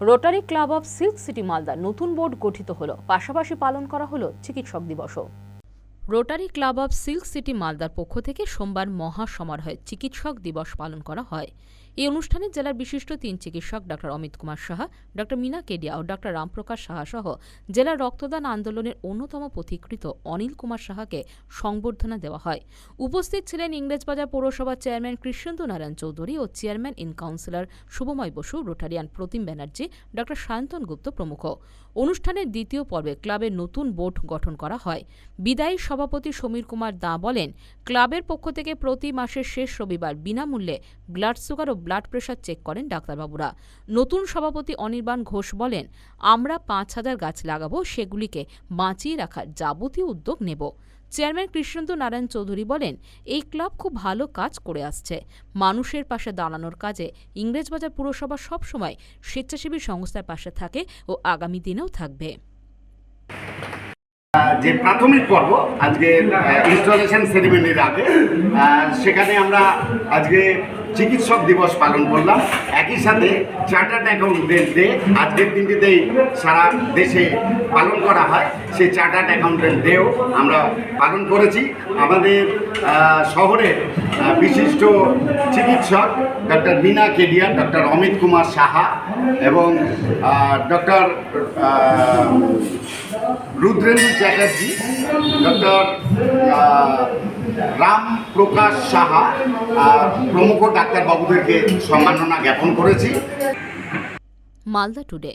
Rotary Club of Silk City Malda নতুন board গঠিত হলো। পাশাপাশি পালন করা হলো চিকিৎসক দিবসও। Rotary Club of Silk City মালদার পক্ষ থেকে সোমবার মহা সমারোহে চিকিৎসক দিবস পালন করা হয়। এই অনুষ্ঠানে জেলার বিশিষ্ট তিন চিকিৎসক ডক্টর অমিত কুমার সাহা ডক্টর মিনা কেডিয়া ও ডক্টর রামপ্রকাশ সাহা সহ জেলার রক্তদান আন্দোলনের অন্যতম পথিকৃত অনিল কুমার সাহাকে সংবর্ধনা দেওয়া হয়। উপস্থিত ছিলেন ইংরেজবাজার পৌরসভার chairman Krishnendu Narayan Chowdhury O chairman in councillor Shubhamoy Basu, Rotarian Pratim Banerjee doctor Sayantan Gupta প্রমুখ। অনুষ্ঠানের দ্বিতীয় পর্বে ক্লাবের নতুন বোর্ড গঠন করা হয়। বিদায়ী সভাপতি সমীর কুমার দা বলেন, ক্লাবের পক্ষ থেকে প্রতি মাসের শেষ রবিবার বিনামূল্যে ব্লাড সুগার ও ব্লাড প্রেশার চেক করেন ডাক্তারবাবুরা। নতুন সভাপতি অনির্বাণ ঘোষ বলেন, আমরা পাঁচ হাজার গাছ লাগাবো, সেগুলিকে বাঁচিয়ে রাখার যাবতীয় উদ্যোগ নেব। চেয়ারম্যান কৃষ্ণেন্দু নারায়ণ চৌধুরী বলেন, এই ক্লাব খুব ভালো কাজ করে আসছে। মানুষের পাশে দাঁড়ানোর কাজে ইংরেজবাজার পুরসভা সবসময় স্বেচ্ছাসেবী সংস্থার পাশে থাকে ও আগামী দিনেও থাকবে। যে প্রাথমিক পর্ব, আজকে ইনস্টলেশন সেরিমনির আগে সেখানে আমরা আজকে চিকিৎসক দিবস পালন করলাম। একই সাথে চার্টার্ড অ্যাকাউন্টেন্ট ডে আজকের দিনটিতেই সারা দেশে পালন করা হয়। সেই চার্টার্ড অ্যাকাউন্টেন্ট ডেও আমরা পালন করেছি। আমাদের শহরের বিশিষ্ট চিকিৎসক ডক্টর মিনা কেডিয়া ডক্টর অমিত কুমার সাহা এবং ডক্টর রুদ্রেন্দু চ্যাটার্জি ডক্টর রাম প্রকাশ সাহা প্রমুখ ডাক্তারবাবুদেরকে সম্মাননা জ্ঞাপন করেছি। মালদা টুডে।